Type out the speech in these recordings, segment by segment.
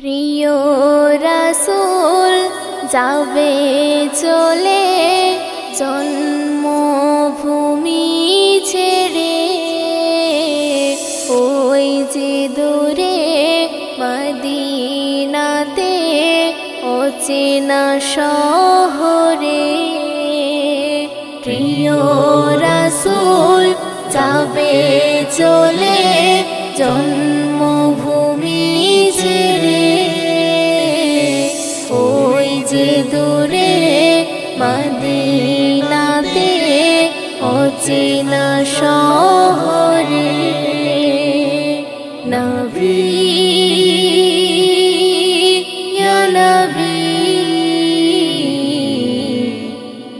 প্রিয় রাসুল, যাবে চলে জন্মভূমি ছেড়ে। ওই যে দূরে মদিনাতে অচেনা শহরে। প্রিয় রাসুল, যাবে চলে জন্মভূমি শহরে নবী নবী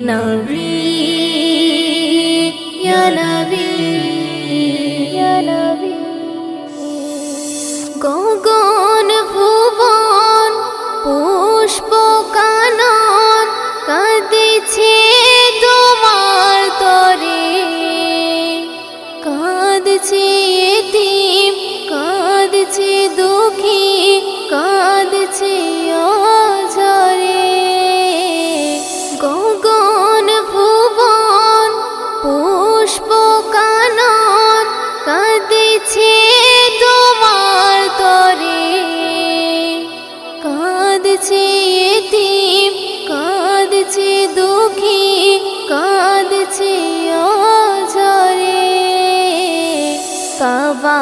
নবী নবী নবী। গগন ভুবন কাবা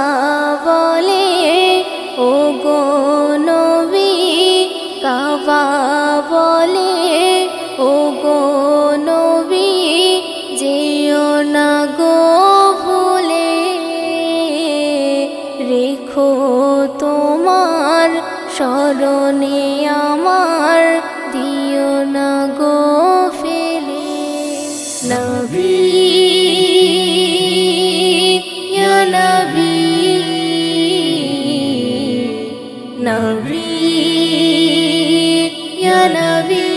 বলে ও গো নবী কাবা বলে ও গো নবী, যেও না গো ভুলে। রেখো তোমার স্মরণে আমার, দিও না গো ফেলে। নবী নবী নবী ইয়া নবী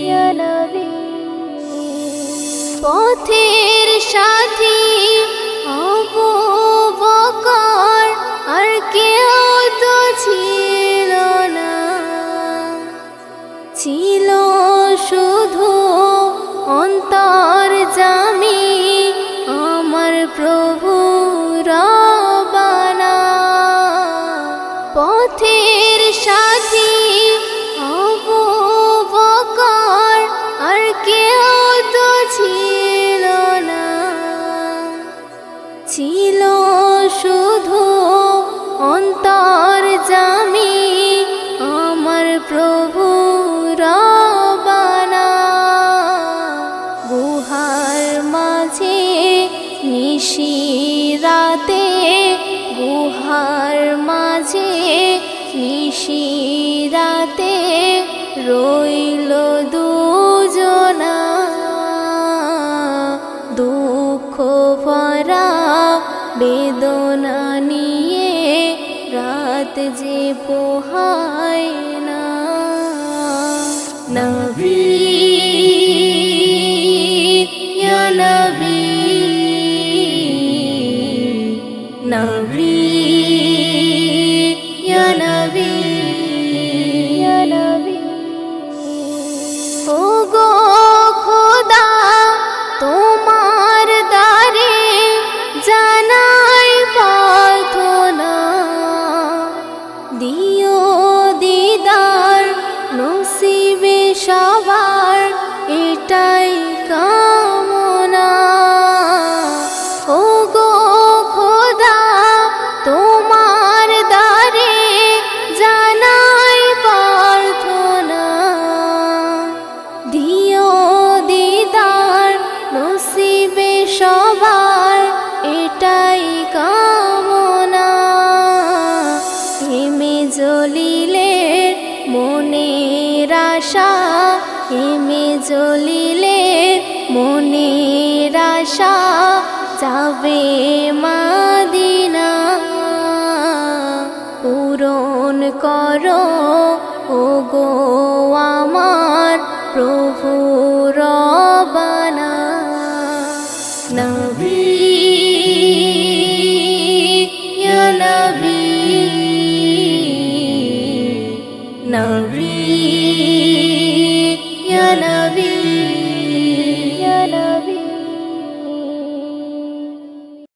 ইয়া নবী পথের পথের সাথী অবু বকর আর কেউ তো ছিল না। ছিল নিশিরাতে রইল দুজনা। দুঃখ ভরা বেদনা নিয়ে রাত যে পোহায় না। নবী নবী মনের আশা হেমে জ্বলিলে মনের আশা যাবে মাদিনা নবী ইয়া নবী